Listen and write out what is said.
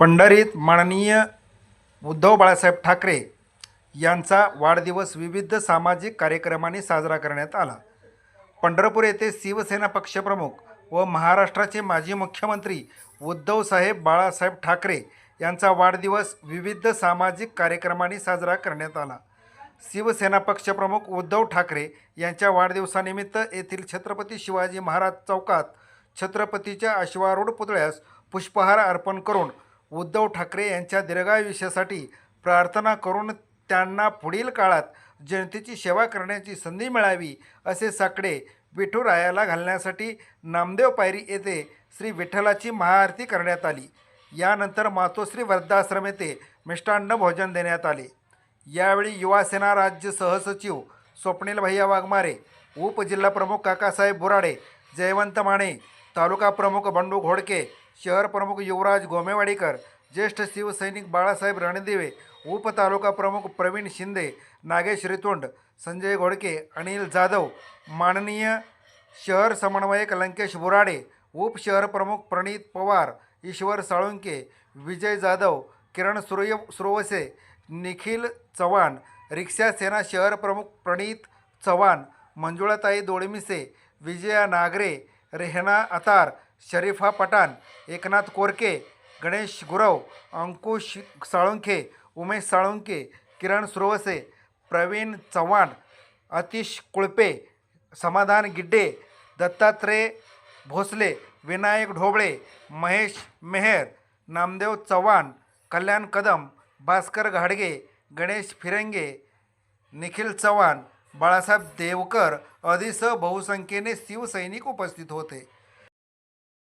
पंढरीत माननीय उद्धव बाळासाहेब ठाकरे यांचा वाढदिवस विविध सामाजिक कार्यक्रमांनी साजरा करण्यात आला. पंढरपूर येथे शिवसेना पक्षप्रमुख व महाराष्ट्राचे माजी मुख्यमंत्री उद्धवसाहेब बाळासाहेब ठाकरे यांचा वाढदिवस विविध सामाजिक कार्यक्रमांनी साजरा करण्यात आला. शिवसेना पक्षप्रमुख उद्धव ठाकरे यांच्या वाढदिवसानिमित्त येथील छत्रपती शिवाजी महाराज चौकात छत्रपतीच्या अश्वारूढ पुतळ्यास पुष्पहार अर्पण करून उद्धव ठाकरे यांच्या दीर्घायुष्यासाठी प्रार्थना करून त्यांना पुढील काळात जनतेची सेवा करण्याची संधी मिळावी असे साकडे विठुरायाला घालण्यासाठी नामदेव पायरी येथे श्री विठ्ठलाची महाआरती करण्यात आली. यानंतर मातोश्री वृद्धाश्रम येथे मिष्टान्न भोजन देण्यात आले. यावेळी युवासेना राज्य सहसचिव स्वप्नील भैया वाघमारे उपजिल्हाप्रमुख काकासाहेब बुराडे जयवंत माने तालुका प्रमुख बंडू घोडके शहर प्रमुख युवराज गोमेवाडीकर ज्येष्ठ शिवसैनिक बाळासाहेब रणदिवे उपतालुका प्रमुख प्रवीण शिंदे नागेश रितोंड संजय घोडके अनिल जाधव माननीय शहर समन्वयक लंकेश बुराडे उपशहर प्रमुख प्रणित पवार ईश्वर साळुंके विजय जाधव किरण सूर्य सुरवसे निखिल चव्हाण रिक्षा सेना शहर प्रमुख प्रणित चव्हाण मंजुळाताई दोडमिसे विजया नागरे रेहना अतार शरीफा पठाण एकनाथ कोरके गणेश गुरव अंकुश साळुंखे उमेश साळुंके किरण सुरवसे प्रवीण चव्हाण अतिश कुळपे समाधान गिड्डे दत्तात्रय भोसले विनायक ढोबळे महेश मेहर नामदेव चव्हाण कल्याण कदम भास्कर घाडगे गणेश फिरंगे निखिल चव्हाण बाळासाहेब देवकर आदीसह बहुसंख्येने शिवसैनिक उपस्थित होते.